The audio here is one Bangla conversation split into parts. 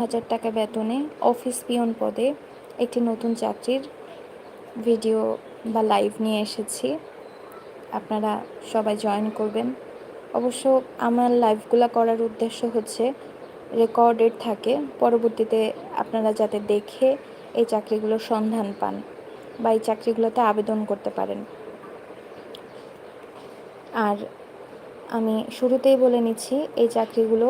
হাজার টাকা বেতনে অফিস পিয়ন পদে একটি নতুন চাকরির ভিডিও বা লাইভ নিয়ে এসেছি। আপনারা সবাই জয়েন করবেন। অবশ্য আমার লাইভগুলো করার উদ্দেশ্য হচ্ছে রেকর্ডেড থাকে। পরবর্তীতে আপনারা যাতে দেখে এই চাকরিগুলোর সন্ধান পান বা এই চাকরিগুলোতে আবেদন করতে পারেন। আর আমি শুরুতেই বলে নিচ্ছি, এই চাকরিগুলো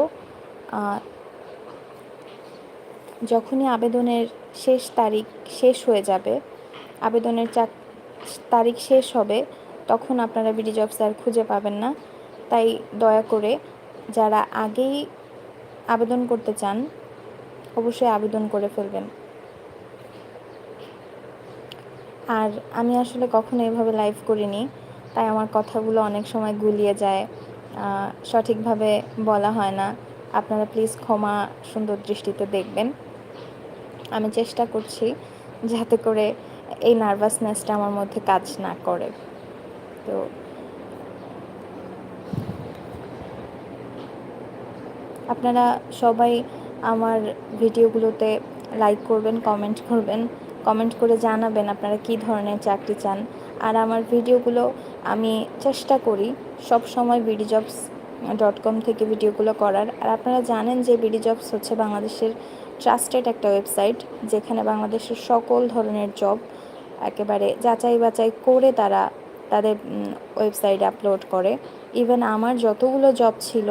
যখনই আবেদনের শেষ তারিখ শেষ হয়ে যাবে, আবেদনের চাক, তারিখ শেষ হবে, তখন আপনারা বিডি জবস আর খুঁজে পাবেন না। তাই দয়া করে যারা আগেই আবেদন করতে চান, অবশ্যই আবেদন করে ফেলবেন। আর আমি আসলে কখনো এভাবে লাইভ করিনি, তাই আমার কথাগুলো অনেক সময় গুলিয়ে যায়। সঠিকভাবে বলা হয় না। আপনারা প্লিজ ক্ষমা সুন্দর দৃষ্টিতে দেখবেন। আমি চেষ্টা করছি যাতে করে এই নার্ভাসনেসটা আমার মধ্যে কাজ না করে। তো আপনারা সবাই আমার ভিডিওগুলোতে লাইক করবেন কমেন্ট করবেন কমেন্ট করে জানাবেন আপনারা কি ধরনের চাকরি চান। আর আমার ভিডিওগুলো আমি চেষ্টা করি সব সময় বিডি জবস ডট কম থেকে ভিডিওগুলো করার। আর আপনারা জানেন যে বিডি জবস হচ্ছে বাংলাদেশের ট্রাস্টেড একটা ওয়েবসাইট যেখানে বাংলাদেশের সকল ধরনের জব একেবারে যাচাই বাছাই করে তারা তাদের ওয়েবসাইটে আপলোড করে। ইভেন আমার যতগুলো জব ছিল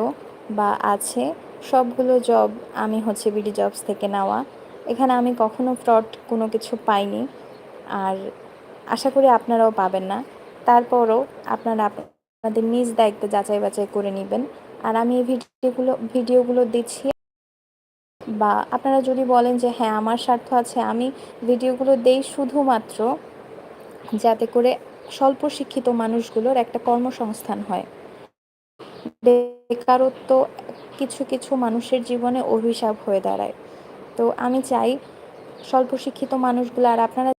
বা আছে, সবগুলো জব আমি হচ্ছে বিডি জবস থেকে নেওয়া। এখানে আমি কখনো ফ্রড কোনো কিছু পাইনি। আর আশা করি আপনারাও পাবেন না। তারপরও আপনারা আপনাদের নিজ দায়িত্বে যাচাই বাছাই করে নেবেন। আর আমি এই ভিডিওগুলো ভিডিওগুলো দিচ্ছি বা আপনারা যদি বলেন যে হ্যাঁ আমার স্বার্থ আছে, আমি ভিডিওগুলো দেই শুধুমাত্র যাতে করে স্বল্প শিক্ষিত মানুষগুলোর একটা কর্মসংস্থান হয়। বেকারত্ব কিছু কিছু মানুষের জীবনে অভিশাপ হয়ে দাঁড়ায়। তো আমি চাই স্বল্প শিক্ষিত মানুষগুলো আর আপনারা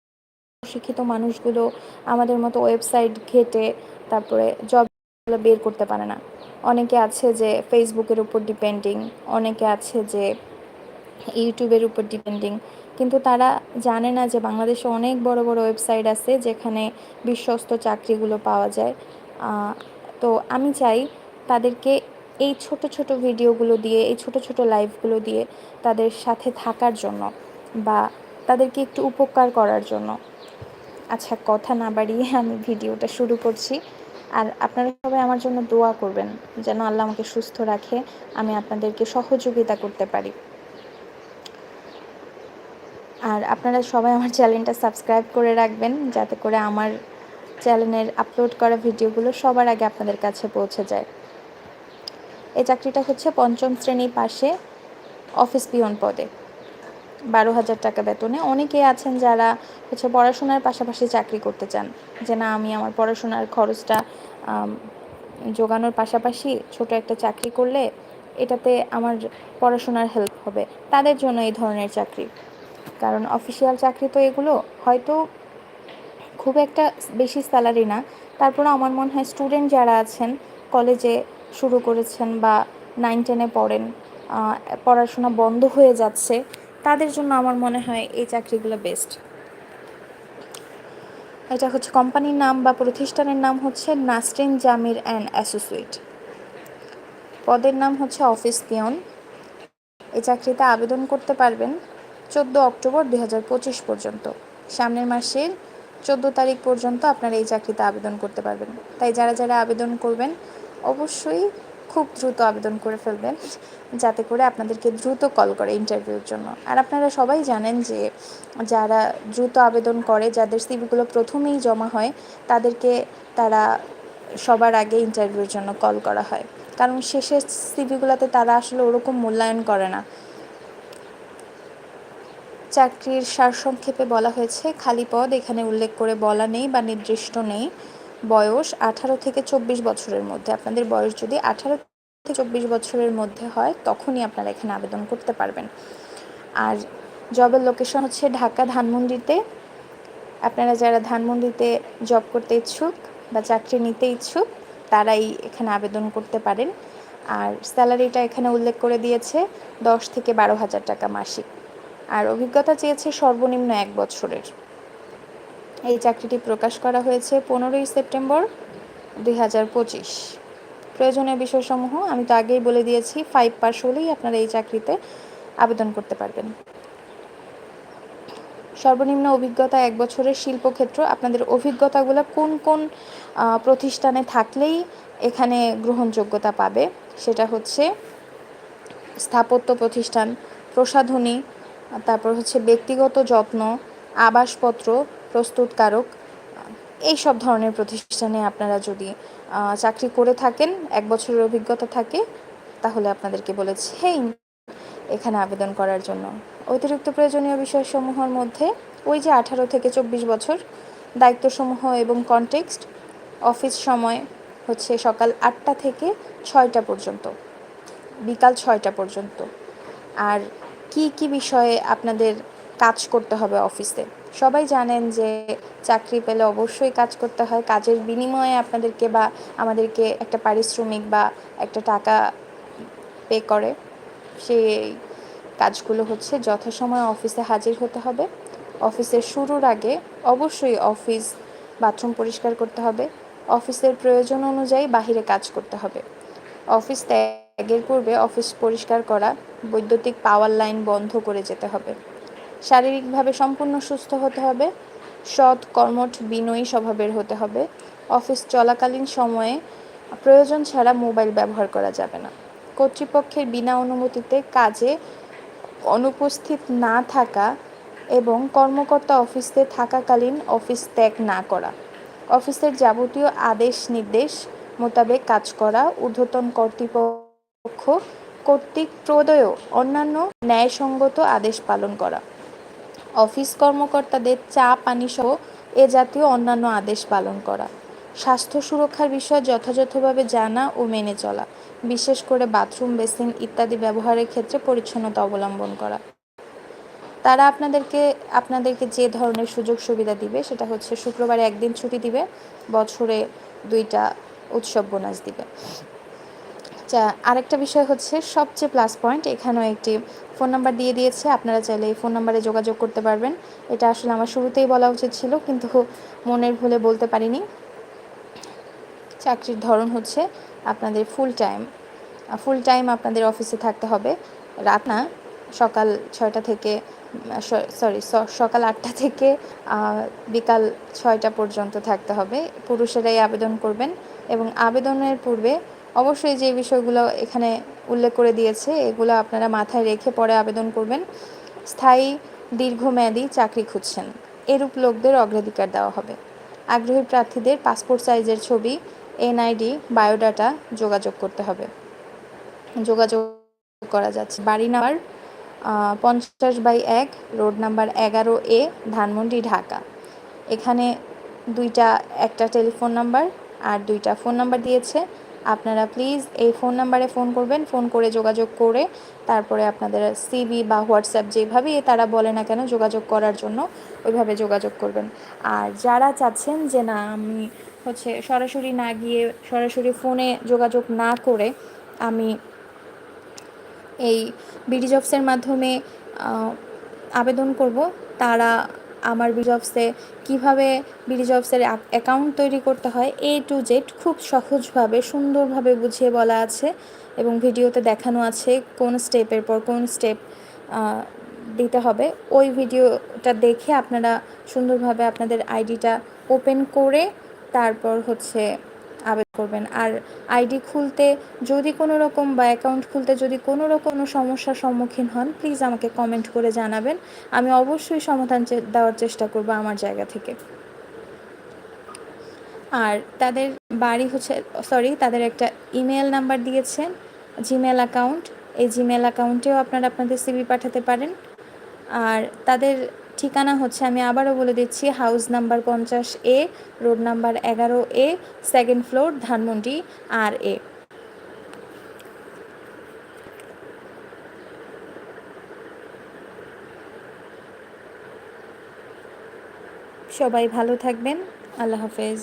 শিক্ষিত মানুষগুলো আমাদের মতো ওয়েবসাইট ঘেটে তারপরে জবগুলো বের করতে পারে না। অনেকে আছে যে, ফেসবুকের উপর ডিপেন্ডিং অনেকে আছে যে ইউটিউবের উপর ডিপেন্ডিং কিন্তু তারা জানে না যে বাংলাদেশে অনেক বড় বড় ওয়েবসাইট আছে যেখানে বিশ্বস্ত চাকরিগুলো পাওয়া যায়। তো আমি চাই তাদেরকে এই ছোট ছোট ভিডিওগুলো দিয়ে, এই ছোট ছোট লাইভগুলো দিয়ে তাদের সাথে থাকার জন্য বা তাদেরকে একটু উপকার করার জন্য। আচ্ছা কথা না বাড়িয়ে আমি ভিডিওটা শুরু করছি। আর আপনারা সবাই আমার জন্য দোয়া করবেন যেন আল্লাহ আমাকে সুস্থ রাখে, আমি আপনাদেরকে সহযোগিতা করতে পারি। আর আপনারা সবাই আমার চ্যানেলটা সাবস্ক্রাইব করে রাখবেন যাতে করে আমার চ্যানেলের আপলোড করা ভিডিওগুলো সবার আগে আপনাদের কাছে পৌঁছে যায়। এই চাকরিটা হচ্ছে পঞ্চম শ্রেণি পাশে অফিস পিয়ন পদে। বারো হাজার টাকা বেতনে অনেকেই আছেন যারা হচ্ছে পড়াশোনার পাশাপাশি চাকরি করতে চান। যে না, আমি আমার পড়াশোনার খরচটা যোগানোর পাশাপাশি ছোট একটা চাকরি করলে এটাতে আমার পড়াশোনার হেল্প হবে। তাদের জন্য এই ধরনের চাকরি। কারণ অফিসিয়াল চাকরি তো এগুলো হয়তো খুব একটা বেশি স্যালারি না। তারপরে আমার মনে হয় স্টুডেন্ট যারা আছেন কলেজে শুরু করেছেন বা নাইন টেনে পড়েন পড়াশোনা বন্ধ হয়ে যাচ্ছে, তাদের জন্য আমার মনে হয় এই চাকরিগুলো বেস্ট এটা হচ্ছে কোম্পানির নাম বা প্রতিষ্ঠানের নাম হচ্ছে নাসরিন জামির অ্যান্ড অ্যাসোসিয়েট। পদের নাম হচ্ছে অফিস পিয়ন। এই চাকরিতে আবেদন করতে পারবেন। চোদ্দ অক্টোবর দু হাজার পঁচিশ পর্যন্ত। সামনের মাসের চোদ্দ তারিখ পর্যন্ত আপনারা এই চাকরিতে আবেদন করতে পারবেন। তাই যারা যারা আবেদন করবেন, অবশ্যই খুব দ্রুত আবেদন করে ফেলবেন, যাতে করে আপনাদেরকে দ্রুত কল করে ইন্টারভিউর জন্য। আর আপনারা সবাই জানেন যে যারা দ্রুত আবেদন করে, যাদের সিভিগুলো প্রথমেই জমা হয়, তাদেরকে তারা সবার আগে ইন্টারভিউর জন্য কল করা হয়। কারণ শেষের সিভিগুলোতে তারা আসলে ওরকম মূল্যায়ন করে না। চাকরির সারসংক্ষেপে বলা হয়েছে, খালি পদ এখানে উল্লেখ করে বলা নেই বা নির্দিষ্ট নেই। বয়স আঠারো থেকে চব্বিশ বছরের মধ্যে। আপনাদের বয়স যদি আঠারো থেকে চব্বিশ বছরের মধ্যে হয়, তখনই আপনারা এখানে আবেদন করতে পারবেন। আর জবের লোকেশন হচ্ছে ঢাকা ধানমন্ডিতে। আপনারা যারা ধানমন্ডিতে জব করতে ইচ্ছুক বা চাকরি নিতে ইচ্ছুক, তারাই এখানে আবেদন করতে পারেন। আর স্যালারিটা এখানে উল্লেখ করে দিয়েছে, দশ থেকে বারো হাজার টাকা মাসিক। আর অভিজ্ঞতা চেয়েছে সর্বনিম্ন এক বছরের। এই চাকরিটি প্রকাশ করা হয়েছে পনেরোই সেপ্টেম্বর দুই হাজার পঁচিশ। প্রয়োজনীয় বিষয়সমূহ আমি তো আগেই বলে দিয়েছি ফাইভ পাস হলেই আপনারা এই চাকরিতে আবেদন করতে পারবেন। সর্বনিম্ন অভিজ্ঞতা এক বছরের শিল্পক্ষেত্র, আপনাদের অভিজ্ঞতাগুলো কোন কোন প্রতিষ্ঠানে থাকলেই এখানে গ্রহণযোগ্যতা পাবে? সেটা হচ্ছে স্থাপত্য প্রতিষ্ঠান, প্রসাধনী তারপর হচ্ছে ব্যক্তিগত যত্ন, আবাসপত্র, প্রস্তুতকারক, এই সব ধরনের প্রতিষ্ঠানে আপনারা যদি চাকরি করে থাকেন, এক বছরের অভিজ্ঞতা থাকে, তাহলে আপনাদেরকে বলেছে, হেই, এখানে আবেদন করার জন্য। অতিরিক্ত প্রয়োজনীয় বিষয়সমূহের মধ্যে ওই যে আঠারো থেকে চব্বিশ বছর দায়িত্বসমূহ এবং কনটেক্সট অফিস সময় হচ্ছে সকাল আটটা থেকে ছয়টা পর্যন্ত, বিকাল ছয়টা পর্যন্ত। আর কি কি বিষয়ে আপনাদের কাজ করতে হবে অফিসে? সবাই জানেন যে চাকরি পেলে অবশ্যই কাজ করতে হয়। কাজের বিনিময়ে আপনাদেরকে বা আমাদেরকে একটা পারিশ্রমিক বা একটা টাকা পে করে। সেই কাজগুলো হচ্ছে যথাসময়ে অফিসে হাজির হতে হবে। অফিসের শুরুর আগে অবশ্যই অফিস বাথরুম পরিষ্কার করতে হবে। অফিসের প্রয়োজন অনুযায়ী বাহিরে কাজ করতে হবে। অফিস ত্যাগের পূর্বে অফিস পরিষ্কার করা, বৈদ্যুতিক পাওয়ার লাইন বন্ধ করে যেতে হবে। শারীরিকভাবে সম্পূর্ণ সুস্থ হতে হবে, সৎ, কর্মঠ, বিনয়ী স্বভাবের হতে হবে। অফিস চলাকালীন সময়ে প্রয়োজন ছাড়া মোবাইল ব্যবহার করা যাবে না। কর্তৃপক্ষের বিনা অনুমতিতে কাজে অনুপস্থিত না থাকা এবং কর্মকর্তা অফিসে থাকাকালীন অফিস ত্যাগ না করা। অফিসের যাবতীয় আদেশ নির্দেশ মোতাবেক কাজ করা, ঊর্ধ্বতন কর্তৃপক্ষ কর্তৃক প্রদয় অন্যান্য ন্যায়সঙ্গত আদেশ পালন করা। অফিস কর্মকর্তাদের চা, পানি সহ এ জাতীয় অন্যান্য আদেশ পালন করা। স্বাস্থ্য সুরক্ষার বিষয়ে যথাযথভাবে জানা ও মেনে চলা, বিশেষ করে বাথরুম, বেসিন ইত্যাদি ব্যবহারের ক্ষেত্রে পরিচ্ছন্নতা অবলম্বন করা। তারা আপনাদেরকে আপনাদেরকে যে ধরনের সুযোগ সুবিধা দিবে সেটা হচ্ছে শুক্রবারে একদিন ছুটি দিবে, বছরে দুইটা উৎসব বোনাস দিবে। আরেকটা বিষয় হচ্ছে সবচেয়ে প্লাস পয়েন্ট এখানেও একটি ফোন নাম্বার দিয়ে দিয়েছে। আপনারা চাইলে এই ফোন নাম্বারে যোগাযোগ করতে পারবেন। এটা আসলে আমার শুরুতেই বলা উচিত ছিল, কিন্তু মনের ভুলে বলতে পারিনি। চাকরির ধরন হচ্ছে আপনাদের ফুল টাইম ফুল টাইম আপনাদের অফিসে থাকতে হবে। রাত না, সকাল ছয়টা থেকে সরি সকাল আটটা থেকে বিকাল ছয়টা পর্যন্ত থাকতে হবে। পুরুষেরাই আবেদন করবেন এবং আবেদনের পূর্বে অবশ্যই যে বিষয়গুলো এখানে উল্লেখ করে দিয়েছে, এগুলো আপনারা মাথায় রেখে পরে আবেদন করবেন। স্থায়ী, দীর্ঘমেয়াদী চাকরি খুঁজছেন। এরূপ লোকদের অগ্রাধিকার দেওয়া হবে। আগ্রহী প্রার্থীদের পাসপোর্ট সাইজের ছবি, এনআইডি, বায়োডাটা যোগাযোগ করতে হবে। যোগাযোগ করা যাচ্ছে। বাড়ি নাম্বার পঞ্চাশ বাই এক, রোড নাম্বার এগারো এ, ধানমন্ডি, ঢাকা। এখানে দুইটা, একটা টেলিফোন নাম্বার আর দুইটা ফোন নাম্বার দিয়েছে। আপনারা প্লিজ এই ফোন নাম্বারে ফোন করবেন ফোন করে যোগাযোগ করে তারপরে আপনাদের সিবি বা হোয়াটসঅ্যাপ যেভাবেই তারা বলে না কেন যোগাযোগ করার জন্য ওইভাবে যোগাযোগ করবেন। আর যারা চাচ্ছেন যে না, আমি হচ্ছে সরাসরি না গিয়ে সরাসরি ফোনে যোগাযোগ না করে আমি এই বিডি জবসের মাধ্যমে আবেদন করব, তারা আমার বিজবসে কীভাবে বিজবসের জবসের অ্যাকাউন্ট তৈরি করতে হয় এ টু জেড খুব সহজভাবে, সুন্দরভাবে বুঝিয়ে বলা আছে এবং ভিডিওতে দেখানো আছে কোন স্টেপের পর কোন স্টেপ দিতে হবে। ওই ভিডিওটা দেখে আপনারা সুন্দরভাবে আপনাদের আইডিটা ওপেন করে তারপর হচ্ছে আবেদন করবেন। আর আইডি খুলতে যদি কোনো রকম বা অ্যাকাউন্ট খুলতে যদি কোনো রকম সমস্যার সম্মুখীন হন প্লিজ আমাকে কমেন্ট করে জানাবেন। আমি অবশ্যই সমাধান দেওয়ার চেষ্টা করব আমার জায়গা থেকে। আর তাদের বাড়ি হচ্ছে সরি তাদের একটা ইমেল নাম্বার দিয়েছেন জিমেল অ্যাকাউন্ট এই জিমেল অ্যাকাউন্টেও আপনারা আপনাদের সিবি পাঠাতে পারেন। আর তাদের ঠিকানা হচ্ছে আমি আবারও বলে দিচ্ছি হাউস নাম্বার পঞ্চাশ এ রোড নাম্বার এগারো এ সেকেন্ড ফ্লোর ধানমন্ডি আর এ সবাই ভালো থাকবেন, আল্লাহ হাফেজ।